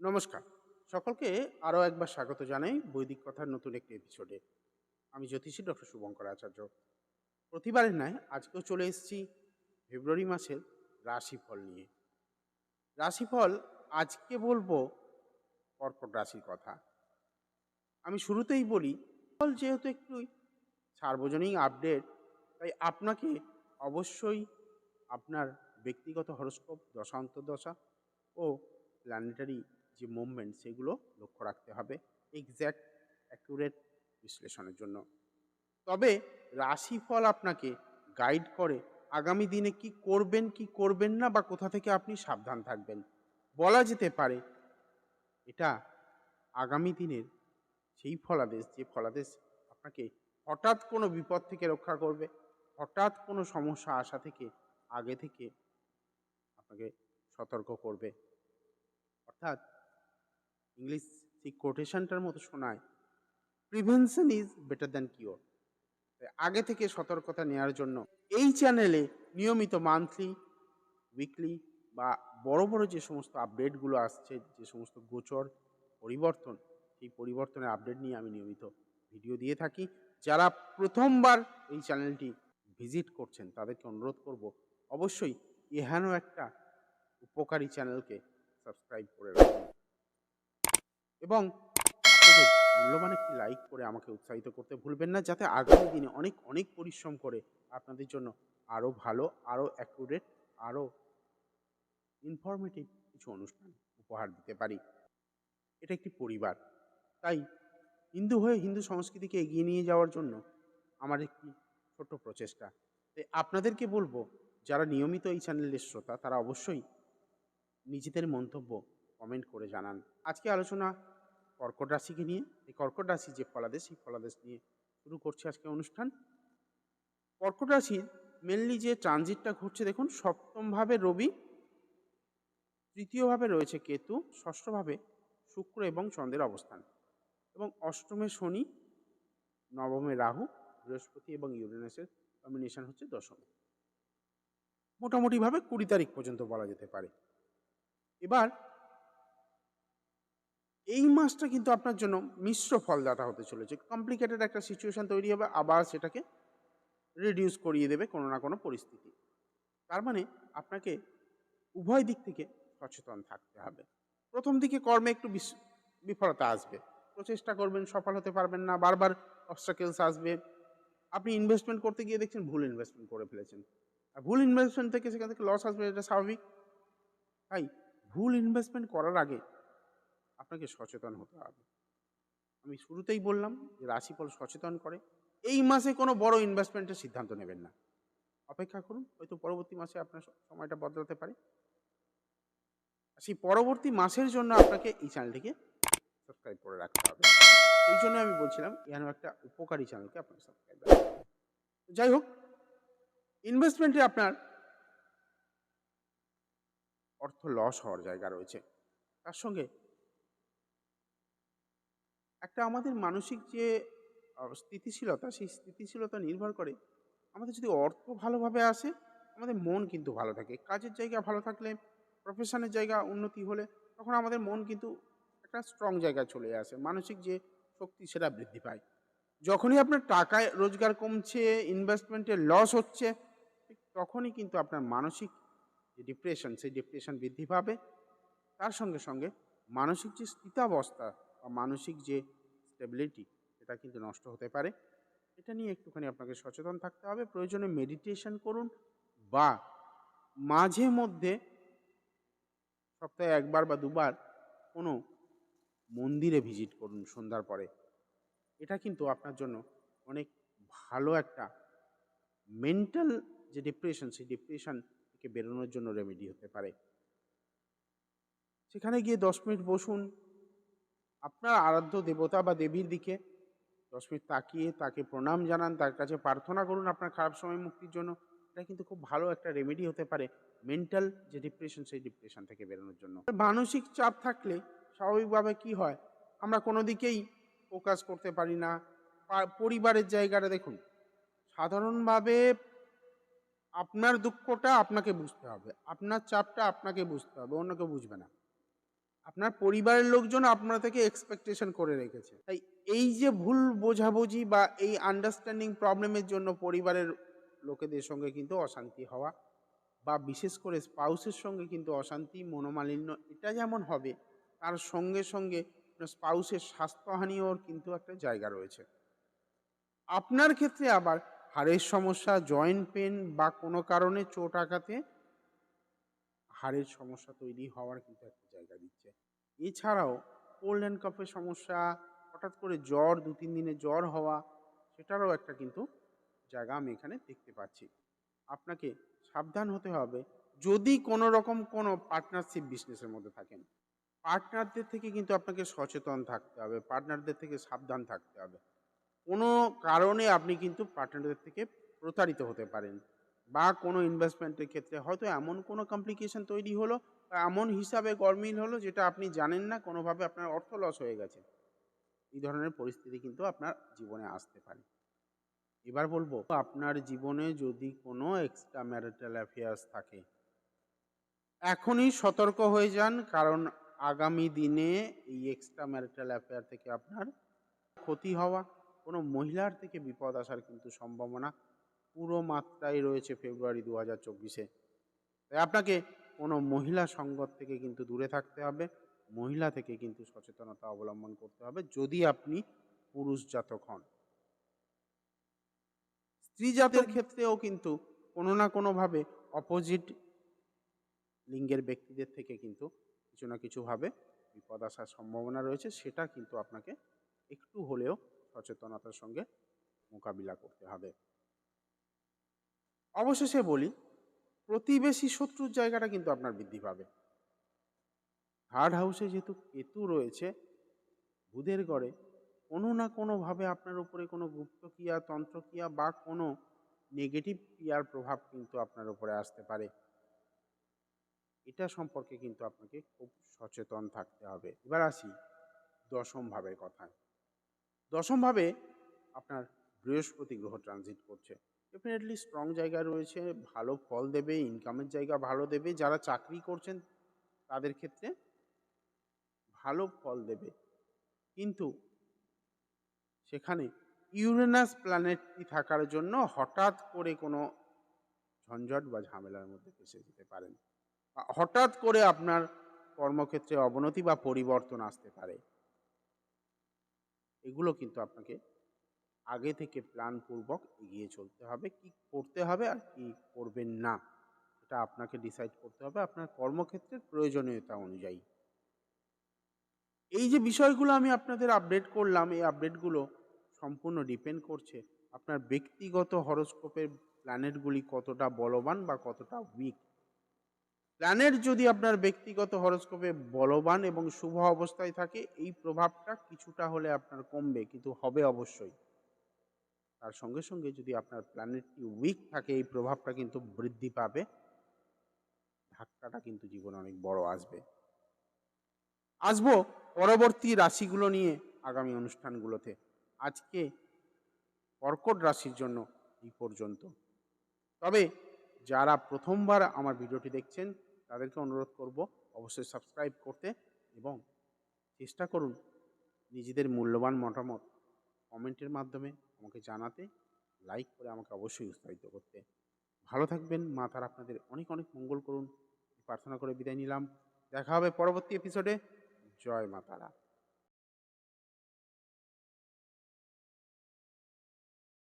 নমস্কার। সকলকে আরও একবার স্বাগত জানাই বৈদিক কথার নতুন একটি এপিসোডে আমি জ্যোতিষী ডক্টর শুভঙ্কর আচার্য। প্রতিবারের নয় আজকেও চলে এসেছি ফেব্রুয়ারি মাসের রাশিফল নিয়ে। রাশিফল আজকে বলব কর্কট রাশির কথা। আমি শুরুতেই বলি, ফল যেহেতু একটু সার্বজনীন আপডেট তাই আপনাকে অবশ্যই আপনার ব্যক্তিগত হরস্কোপ দশা অন্তর্দশা ও প্ল্যানেটারি যে মুভমেন্ট সেগুলো লক্ষ্য রাখতে হবে এক্স্যাক্ট অ্যাকুরেট বিশ্লেষণের জন্য। তবে রাশিফল আপনাকে গাইড করে আগামী দিনে কি করবেন কি করবেন না বা কোথা থেকে আপনি সাবধান থাকবেন। বলা যেতে পারে এটা আগামী দিনের সেই ফলাদেশ, যে ফলাদেশ আপনাকে হঠাৎ কোনো বিপদ থেকে রক্ষা করবে, হঠাৎ কোনো সমস্যা আসা থেকে আগে থেকে আপনাকে সতর্ক করবে। অর্থাৎ ইংলিশ সেই কোটেশনটার মতো শোনায় prevention is better than cure আগে থেকে সতর্কতা নেওয়ার জন্য এই চ্যানেলে নিয়মিত মান্থলি উইকলি বা বড় বড় যে সমস্ত আপডেটগুলো আসছে, যে সমস্ত গোচর, পরিবর্তন, সেই পরিবর্তনের আপডেট নিয়ে আমি নিয়মিত ভিডিও দিয়ে থাকি। যারা প্রথমবার এই চ্যানেলটি ভিজিট করছেন, তাদেরকে অনুরোধ করব অবশ্যই এহেন একটা উপকারী চ্যানেলকে সাবস্ক্রাইব করে রাখুন। এবং মূল্যবান একটি লাইক করে আমাকে উৎসাহিত করতে ভুলবেন না, যাতে আগামী দিনে অনেক অনেক পরিশ্রম করে আপনাদের জন্য আরও ভালো আরও অ্যাকুরেট আরও ইনফরমেটিভ কিছু অনুষ্ঠান উপহার দিতে পারি। এটা একটি পরিবার। তাই হিন্দু হয়ে হিন্দু সংস্কৃতিকে এগিয়ে নিয়ে যাওয়ার জন্য আমার একটি ছোট্ট প্রচেষ্টা। তাই আপনাদেরকে বলব, যারা নিয়মিত এই চ্যানেলের শ্রোতা, তারা অবশ্যই নিজেদের মন্তব্য কমেন্ট করে জানান। আজকে আলোচনা কর্কট রাশিকে নিয়ে। এই কর্কট রাশি যে ফলাদেশ, সেই ফলাদেশ নিয়ে শুরু করছে আজকে অনুষ্ঠান। কর্কট রাশির মেনলি যে ট্রানজিটটা ঘটছে দেখুন সপ্তমভাবে রবি তৃতীয়ভাবে রয়েছে কেতু ষষ্ঠভাবে শুক্র এবং চন্দ্রের অবস্থান। এবং অষ্টমে শনি, নবমে রাহু, বৃহস্পতি এবং ইউরেনাসের কম্বিনেশন হচ্ছে দশমে। মোটামুটিভাবে কুড়ি তারিখ পর্যন্ত বলা যেতে পারে। এবার এই মাসটা কিন্তু আপনার জন্য মিশ্র ফলদাতা হতে চলেছে। কমপ্লিকেটেড একটা সিচুয়েশন তৈরি হবে, আবার সেটাকে রিডিউস করিয়ে দেবে কোনো না কোনো পরিস্থিতি। তার মানে আপনাকে উভয় দিক থেকে সচেতন থাকতে হবে। প্রথম দিকে কর্মে একটু বিফলতা আসবে। প্রচেষ্টা করবেন, সফল হতে পারবেন না, বারবার অবস্টাকেলস আসবে। আপনি ইনভেস্টমেন্ট করতে গিয়ে দেখছেন ভুল ইনভেস্টমেন্ট করে ফেলেছেন। আর ভুল ইনভেস্টমেন্ট থেকে সেখান থেকে লস আসবে, এটা স্বাভাবিক। তাই ভুল ইনভেস্টমেন্ট করার আগে আপনাকে সচেতন হতে হবে। আমি শুরুতেই বললাম যে রাশিফল সচেতন করে। এই মাসে কোনো বড় ইনভেস্টমেন্টের সিদ্ধান্ত নেবেন না। অপেক্ষা করুন, হয়তো পরবর্তী মাসে আপনার সময়টা বদলাতে পারে। সেই পরবর্তী মাসের জন্য আপনাকে এই চ্যানেলটিকে সাবস্ক্রাইব করে রাখতে হবে। এই জন্য আমি বলছিলাম এখানে একটা উপকারী চ্যানেলকে আপনার সাবস্ক্রাইব রাখতে যাই হোক ইনভেস্টমেন্টে আপনার অর্থ লস হওয়ার জায়গা রয়েছে। তার সঙ্গে একটা আমাদের মানসিক যে স্থিতিশীলতা, সেই স্থিতিশীলতা নির্ভর করে আমাদের যদি অর্থ ভালোভাবে আসে, আমাদের মন কিন্তু ভালো থাকে। কাজের জায়গা ভালো থাকলে প্রফেশনের জায়গা উন্নতি হলে তখন আমাদের মন কিন্তু একটা স্ট্রং জায়গায় চলে আসে। মানসিক যে শক্তি সেটা বৃদ্ধি পায়। যখনই আপনার টাকায় রোজগার কমছে ইনভেস্টমেন্টে লস হচ্ছে তখনই কিন্তু আপনার মানসিক যে ডিপ্রেশন সেই ডিপ্রেশন বৃদ্ধি পাবে। তার সঙ্গে সঙ্গে মানসিক যে স্থিতাবস্থা মানসিক যে স্টেবিলিটি সেটা কিন্তু নষ্ট হতে পারে। এটা নিয়ে একটুখানি আপনাকে সচেতন থাকতে হবে। প্রয়োজনে মেডিটেশন করুন বা মাঝে মধ্যে সপ্তাহে একবার বা দুবার কোনো মন্দিরে ভিজিট করুন সন্ধ্যার পরে। এটা কিন্তু আপনার জন্য অনেক ভালো একটা মেন্টাল যে ডিপ্রেশন সেই ডিপ্রেশন থেকে বেরোনোর জন্য রেমেডি হতে পারে। সেখানে গিয়ে দশ মিনিট বসুন আপনার আরাধ্য দেবতা বা দেবীর দিকে দশ মিনিট তাকিয়ে তাকে প্রণাম জানান, তার কাছে প্রার্থনা করুন আপনার খারাপ সময় মুক্তির জন্য। এটা কিন্তু খুব ভালো একটা রেমেডি হতে পারে মেন্টাল যে ডিপ্রেশন সেই ডিপ্রেশন থেকে বেরোনোর জন্য। মানসিক চাপ থাকলে স্বাভাবিকভাবে কি হয়? আমরা কোনো দিকেই ফোকাস করতে পারি না। পরিবারের জায়গাটা দেখুন। সাধারণভাবে আপনার দুঃখটা আপনাকে বুঝতে হবে। আপনার চাপটা আপনাকে বুঝতে হবে অন্য কেউ বুঝবে না। আপনার পরিবারের লোকজন আপনার থেকে এক্সপেকটেশন করে রেখেছে। তাই এই যে ভুল বোঝাবুঝি বা এই আন্ডারস্ট্যান্ডিং প্রবলেমের জন্য পরিবারের লোকেদের সঙ্গে কিন্তু অশান্তি হওয়া বা বিশেষ করে স্পাউসের সঙ্গে কিন্তু অশান্তি, মনোমালিন্য, এটা যেমন হবে, তার সঙ্গে সঙ্গে স্পাউসের স্বাস্থ্যহানিও কিন্তু একটা জায়গা রয়েছে। আপনার ক্ষেত্রে আবার হাড়ের সমস্যা জয়েন্ট পেন বা কোনো কারণে চোট আঘাতে হাড়ের সমস্যা তৈরি হওয়ার কিন্তু একটা জায়গা দিচ্ছে। এছাড়াও কোল্ড অ্যান্ড কফের সমস্যা, হঠাৎ করে জ্বর, দু, তিন দিনে জ্বর হওয়া, সেটারও একটা কিন্তু জায়গা আমি এখানে দেখতে পাচ্ছি। আপনাকে সাবধান হতে হবে। যদি কোনো রকম কোনো পার্টনারশিপ বিজনেসের মধ্যে থাকেন পার্টনারদের থেকে কিন্তু আপনাকে সচেতন থাকতে হবে পার্টনারদের থেকে সাবধান থাকতে হবে। কোনো কারণে আপনি কিন্তু পার্টনারদের থেকে প্রতারিত হতে পারেন। বা কোনো ইনভেস্টমেন্টের ক্ষেত্রে, হয়তো এমন কোনো কমপ্লিকেশন তৈরি হলো, বা এমন হিসাবে গরমিল হলো যেটা আপনি জানেন না, কোনোভাবে আপনার অর্থ লস হয়ে গেছে। এই ধরনের পরিস্থিতি কিন্তু আপনার জীবনে আসতে পারে। এবার বলব, আপনার জীবনে যদি কোনো এক্সট্রা ম্যারিটাল অ্যাফেয়ার্স থাকে, এখনই সতর্ক হয়ে যান, কারণ আগামী দিনে এই এক্সট্রা ম্যারিটাল অ্যাফেয়ার থেকে আপনার ক্ষতি হওয়া, কোনো মহিলার থেকে বিপদ আসার কিন্তু সম্ভাবনা পুরো মাত্রায় রয়েছে ফেব্রুয়ারি দু হাজার চব্বিশে। তাই আপনাকে কোনো মহিলা সঙ্গত থেকে কিন্তু দূরে থাকতে হবে মহিলা থেকে কিন্তু সচেতনতা অবলম্বন করতে হবে যদি আপনি পুরুষ জাতক হন। স্ত্রী জাতের ক্ষেত্রেও কিন্তু কোনো না কোনোভাবে অপোজিট লিঙ্গের ব্যক্তিদের থেকে কিন্তু কিছু না কিছুভাবে বিপদ আসার সম্ভাবনা রয়েছে সেটা কিন্তু আপনাকে একটু হলেও সচেতনতার সঙ্গে মোকাবিলা করতে হবে। অবশেষে বলি, প্রতিবেশী শত্রুর জায়গাটা কিন্তু আপনার বৃদ্ধি পাবে। থার্ড হাউসে যেহেতু কেতু রয়েছে, বুধের গড়ে কোনো না কোনোভাবে আপনার উপরে কোনো গুপ্ত গুপ্তক্রিয়া তন্ত্রক্রিয়া বা কোনো নেগেটিভ ক্রিয়ার প্রভাব কিন্তু আপনার উপরে আসতে পারে। এটা সম্পর্কে কিন্তু আপনাকে খুব সচেতন থাকতে হবে। এবার আসি দশম ভাবের কথায়। দশম ভাবে আপনার বৃহস্পতি গ্রহ ট্রানজিট করছে। ডেফিনেটলি স্ট্রং জায়গা রয়েছে, ভালো ফল দেবে ইনকামের জায়গা ভালো দেবে। যারা চাকরি করছেন, তাদের ক্ষেত্রে ভালো ফল দেবে। কিন্তু সেখানে ইউরেনাস প্ল্যানেটটি থাকার জন্য হঠাৎ করে কোনো ঝঞ্ঝট বা ঝামেলার মধ্যে ফেসে যেতে পারেন। হঠাৎ করে আপনার কর্মক্ষেত্রে অবনতি বা পরিবর্তন আসতে পারে। এগুলো কিন্তু আপনাকে আগে থেকে প্ল্যানপূর্বক এগিয়ে চলতে হবে, কি করতে হবে আর কি করবেন না, এটা আপনাকে ডিসাইড করতে হবে আপনার কর্মক্ষেত্রের প্রয়োজনীয়তা অনুযায়ী। এই যে বিষয়গুলো আমি আপনাদের আপডেট করলাম, এই আপডেটগুলো সম্পূর্ণ ডিপেন্ড করছে আপনার ব্যক্তিগত হরস্কোপের প্ল্যানেটগুলি কতটা বলবান বা কতটা উইক প্ল্যানেট যদি আপনার ব্যক্তিগত হরস্কোপে বলবান এবং শুভ অবস্থায় থাকে, এই প্রভাবটা কিছুটা হলে আপনার কমবে, কিন্তু হবে অবশ্যই। তার সঙ্গে সঙ্গে যদি আপনার প্ল্যানেটটি উইক থাকে, এই প্রভাবটা কিন্তু বৃদ্ধি পাবে। ধাক্কাটা কিন্তু জীবনে অনেক বড় আসবে। আসব পরবর্তী রাশিগুলো নিয়ে আগামী অনুষ্ঠানগুলোতে। আজকে কর্কট রাশির জন্য এই পর্যন্ত। তবে যারা প্রথমবার আমার ভিডিওটি দেখছেন, তাদেরকে অনুরোধ করব অবশ্যই সাবস্ক্রাইব করতে এবং চেষ্টা করুন নিজেদের মূল্যবান মতামত কমেন্টের মাধ্যমে আমাকে জানাতে লাইক করে আমাকে অবশ্যই উৎসাহিত করতে। ভালো থাকবেন। মা তার আপনাদের অনেক অনেক মঙ্গল করুন। প্রার্থনা করে বিদায় নিলাম। দেখা হবে পরবর্তী এপিসোডে জয় মা তারা।